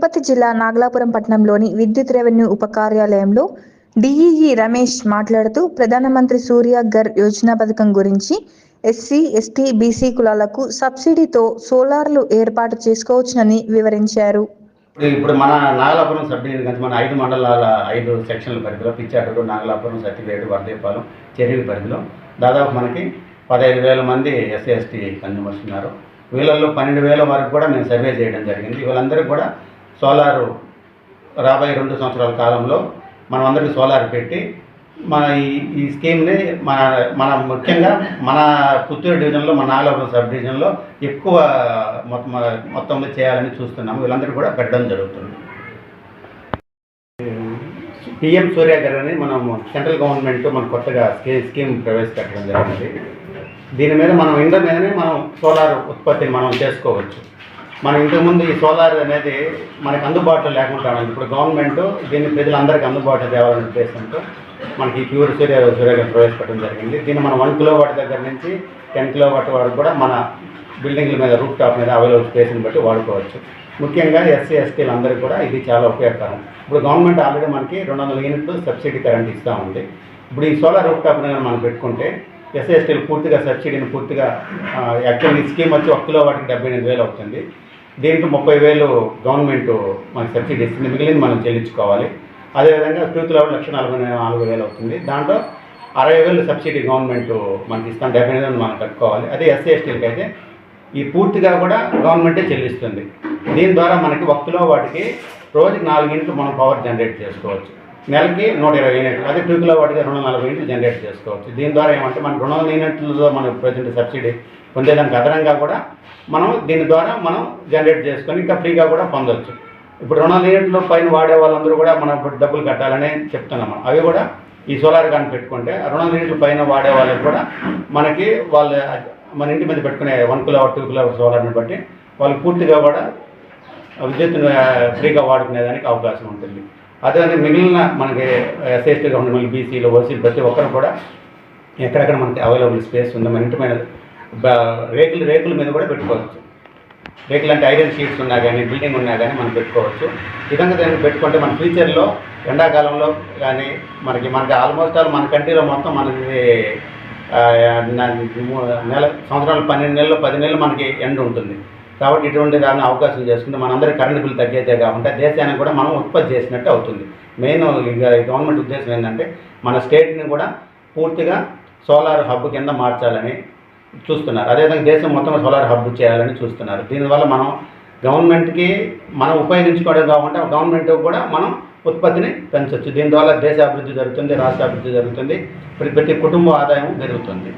తిరుపతి జిల్లా నాగలాపురం పట్టణంలోని విద్యుత్ రెవెన్యూ ఉప కార్యాలయంలో డిఈఈ రమేష్ మాట్లాడుతూ ప్రధానమంత్రి సూర్య ఘర్ యోజన పథకం గురించి ఎస్సీ ఎస్టీ బీసీ కులాలకు సబ్సిడీతో సోలార్లు ఏర్పాటు చేసుకోవచ్చునని వివరించారు. ఇప్పుడు మన నాగలాపురం సబ్ డివిజన్ మన ఐదు మండలాల ఐదు సెక్షన్ల పరిధిలో పిచ్చాటూరు నాగలాపురం సత్యవేడు వర్దేపాలెం చెరువు పరిధిలో దాదాపు మనకి పదహైదు వేల మంది ఎస్సీ ఎస్టీ కన్జ్యూమర్స్ ఉన్నారు. వీళ్ళల్లో పన్నెండు వేల వరకు కూడా మేము సర్వే చేయడం జరిగింది. వీళ్ళందరికీ కూడా సోలారు రాబోయే రెండు సంవత్సరాల కాలంలో మనం అందరికీ సోలార్ పెట్టి మన ఈ ఈ స్కీమ్ని మన మన ముఖ్యంగా మన పుత్తూరు డివిజన్లో మన నాగలాపురం సబ్ డివిజన్లో ఎక్కువ మొత్తం మొత్తంలో చేయాలని చూస్తున్నాము. వీళ్ళందరూ కూడా పెట్టడం జరుగుతుంది. పిఎం సూర్య గారు అని మనం సెంట్రల్ గవర్నమెంట్ మన కొత్తగా స్కీమ్ ప్రవేశపెట్టడం జరిగింది. దీని మీద మనం ఇండ్ల మీదనే మనం సోలార్ ఉత్పత్తిని మనం చేసుకోవచ్చు. మనం ఇంతకుముందు ఈ సోలార్ అనేది మనకు అందుబాటులో లేకుండా ఇప్పుడు గవర్నమెంట్ దీన్ని ప్రజలందరికీ అందుబాటులో తేవాలనే ఉద్దేశంతో మనకి ప్యూర్ సూర్య సూర్యగా ప్రవేశపెట్టడం జరిగింది. దీన్ని మనం వన్ కిలో వాట్ దగ్గర నుంచి టెన్ కిలో వాట్ వరకు కూడా మన బిల్డింగ్ల మీద రూఫ్ టాప్ మీద అవైలబుల్ స్పేస్ని బట్టి వాడుకోవచ్చు. ముఖ్యంగా ఎస్సీ ఎస్టీలు అందరికీ కూడా ఇది చాలా ఉపయోగకరం. ఇప్పుడు గవర్నమెంట్ ఆల్రెడీ మనకి రెండు వందల యూనిట్లు సబ్సిడీ కరెంట్ ఇస్తూ ఉంది. ఇప్పుడు ఈ సోలార్ రూఫ్ టాప్ మీద మనం పెట్టుకుంటే ఎస్సీ ఎస్టీలు పూర్తిగా సబ్సిడీని పూర్తిగా యాక్చువల్ ఈ స్కీమ్ వచ్చి ఒక కిలో వాటికి డెబ్బై ఎనిమిది వేలు అవుతుంది. దీనికి ముప్పై వేలు గవర్నమెంట్ మనకి సబ్సిడీ ఇస్తుంది. మిగిలింది మనం చెల్లించుకోవాలి. అదేవిధంగా ట్రూత్ కిలో లక్ష నలభై నాలుగు వేలు అవుతుంది. దాంట్లో అరవై వేలు సబ్సిడీ గవర్నమెంట్ మనకి ఇస్తాం. డెబ్బై ఎనిమిది మనం కట్టుకోవాలి. అదే ఎస్సీ ఎస్టీలకి అయితే ఈ పూర్తిగా కూడా గవర్నమెంటే చెల్లిస్తుంది. దీని ద్వారా మనకి వక్తులో వాటికి రోజుకి నాలుగు మనం పవర్ జనరేట్ చేసుకోవచ్చు. నెలకి నూట ఇరవై యూనిట్లు అదే టూ కిలో వాటికి రెండు వందల నలభై యూనిట్లు జనరేట్ చేసుకోవచ్చు. దీని ద్వారా ఏమంటే మన రెండు వందల యూనిట్లలో మనకు ప్రజెంట్ సబ్సిడీ పొందేదానికి అదనంగా కూడా మనం దీని ద్వారా మనం జనరేట్ చేసుకొని ఇంకా ఫ్రీగా కూడా పొందవచ్చు ఇప్పుడు రెండు వందల పైన వాడే వాళ్ళందరూ కూడా మనం ఇప్పుడు డబ్బులు కట్టాలని చెప్తున్నాం అవి కూడా ఈ సోలార్ కానీ పెట్టుకుంటే రెండు వందల పైన వాడే వాళ్ళకి కూడా మనకి వాళ్ళ మన ఇంటి మీద పెట్టుకునే వన్ కిలో టూ కిలో సోలార్ని బట్టి వాళ్ళు పూర్తిగా కూడా విద్యుత్తును ఫ్రీగా వాడుకునేదానికి అవకాశం ఉంటుంది. అదే మిగిలిన మనకి ఎస్ఎస్టీగా ఉన్న బీసీలు ఓసీలు ప్రతి ఒక్కరు కూడా ఎక్కడెక్కడ మనకి అవైలబుల్ స్పేస్ ఉందో మన ఇంటి మీద రేకులు రేకుల మీద కూడా పెట్టుకోవచ్చు. రేకులు అంటే ఐరన్ షీట్స్ ఉన్నా కానీ బిల్డింగ్ ఉన్నా కానీ మనం పెట్టుకోవచ్చు. విధంగా దాన్ని పెట్టుకుంటే మన ఫ్యూచర్లో ఎండాకాలంలో కానీ మనకి మనకి ఆల్మోస్ట్ ఆల్ మన కంట్రీలో మొత్తం మనకి నెల సంవత్సరాలు పన్నెండు నెలలు పది నెలలు మనకి ఎండ ఉంటుంది. కాబట్టి ఇటువంటి దాన్ని అవకాశం చేసుకుంటే మనందరి కరెంటు బిల్లు తగ్గేదే కాకుండా దేశానికి కూడా మనం ఉత్పత్తి చేసినట్టు అవుతుంది. మెయిన్ ఇక గవర్నమెంట్ ఉద్దేశం ఏంటంటే మన స్టేట్ని కూడా పూర్తిగా సోలార్ హబ్ కింద మార్చాలని చూస్తున్నారు. అదేవిధంగా దేశం మొత్తం సోలార్ హబ్ చేయాలని చూస్తున్నారు. దీనివల్ల మనం గవర్నమెంట్కి మనం ఉపయోగించుకోవడం కాకుండా గవర్నమెంట్ కూడా మనం ఉత్పత్తిని పెంచవచ్చు దీని ద్వారా దేశ అభివృద్ధి జరుగుతుంది రాష్ట్ర అభివృద్ధి జరుగుతుంది. ప్రతి ప్రతి కుటుంబ ఆదాయం పెరుగుతుంది.